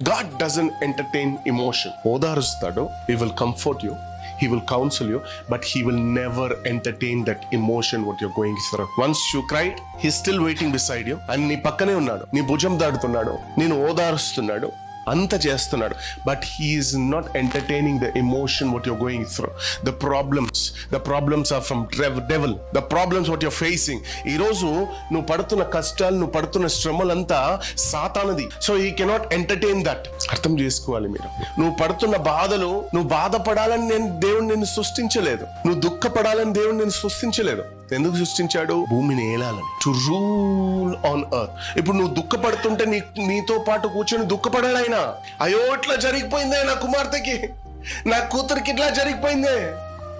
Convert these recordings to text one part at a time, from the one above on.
God doesn't entertain emotion ఓదారుస్తాడు he will comfort you he will counsel you but he will never entertain that emotion what your going through once you cry he still waiting beside you and నీ పక్కనే ఉన్నాడు నీ భుజం దాడుతున్నాడు నేను ఓదారుస్తున్నాడు అంత చేస్తున్నాడు. But he's not entertaining the emotion what your going through the problems the problems are from devil the problems what your facing ఈరోజు నువ్వు పడుతున్న కష్టాలు నువ్వు పడుతున్న శ్రమలంతా సాతానది. So he cannot entertain that అర్థం చేసుకోవాలి మీరు. నువ్వు పడుతున్న బాధలు నువ్వు బాధపడాలని నేను దేవుడు నిన్ను సృష్టించలేదు. నువ్వు దుఃఖపడాలని దేవుడు నిన్ను సృష్టించలేదు. ఎందుకు సృష్టించాడు? భూమిని ఏలాలని టు రూల్ ఆన్ అర్త్ ఇప్పుడు నువ్వు దుఃఖపడుతుంటే నీ నీతో పాటు కూర్చొని దుఃఖపడాడు ఆయన. అయ్యో ఇట్లా జరిగిపోయిందే నా కుమార్తెకి. నా కూతురికి ఇట్లా జరిగిపోయిందే.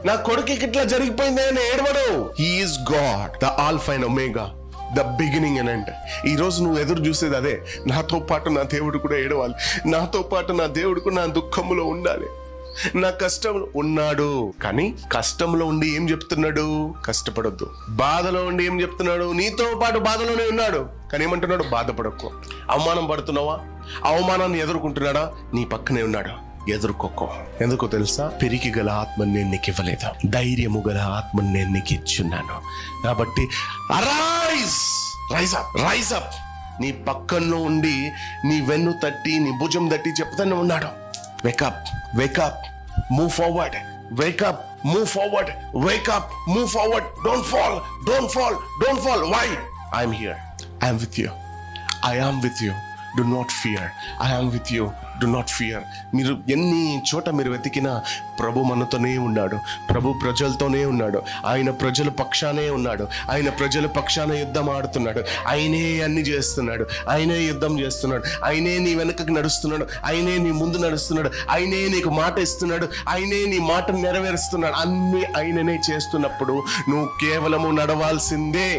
నా కొడుకుకి ఇట్లా జరిగిపోయిందే అని ఏడవడు. He's God the alpha and omega the beginning అని అంటే ఈ రోజు నువ్వు ఎదురు చూసేది అదే. నాతో పాటు నా దేవుడు కూడా ఏడవాలి. నాతో పాటు నా దేవుడు కూడా నా దుఃఖంలో ఉండాలి. నా కష్టంలో ఉన్నాడు. కానీ కష్టంలో ఉండి ఏం చెప్తున్నాడు? కష్టపడొద్దు. బాధలో ఉండి ఏం చెప్తున్నాడు? నీతో పాటు బాధలోనే ఉన్నాడు. కానీ ఏమంటున్నాడు? బాధపడకు. అవమానం పడుతున్నావా? అవమానాన్ని ఎదుర్కొంటున్నాడా? నీ పక్కనే ఉన్నాడు? ఎదుర్కోకో. ఎందుకో తెలుసా? పెరిగి గల ఆత్మని నేను నీకు ఇవ్వలేదు. ధైర్యము గల ఆత్మని నేను నీకు ఇచ్చున్నాను. కాబట్టి arise rise up rise up నీ పక్కన ఉండి నీ వెన్ను తట్టి నీ భుజం తట్టి చెప్తానే ఉన్నాడు. Wake up wake up. Move forward. Wake up. Move forward. Wake up. Move forward. Don't fall. Don't fall. Don't fall. Why? I'm here. I am with you. I am with you do not fear I am with you do not fear మీరు ఎన్ని చోట మీరు వెతికినా ప్రభు మనతోనే ఉన్నాడు. ప్రభు ప్రజలతోనే ఉన్నాడు. ఆయన ప్రజల పక్షానే ఉన్నాడు. ఆయన ప్రజల పక్షాన యుద్ధం ఆడుతున్నాడు. ఆయనే అన్ని చేస్తున్నాడు. ఆయనే యుద్ధం చేస్తున్నాడు. ఆయనే నీ వెనకకి నడుస్తున్నాడు. ఆయనే నీ ముందు నడుస్తున్నాడు. ఆయనే నీకు మాట ఇస్తున్నాడు. ఆయనే నీ మాట నెరవేరుస్తున్నాడు. అన్ని ఆయననే చేస్తున్నప్పుడు నువ్వు కేవలము నడవాల్సిందే.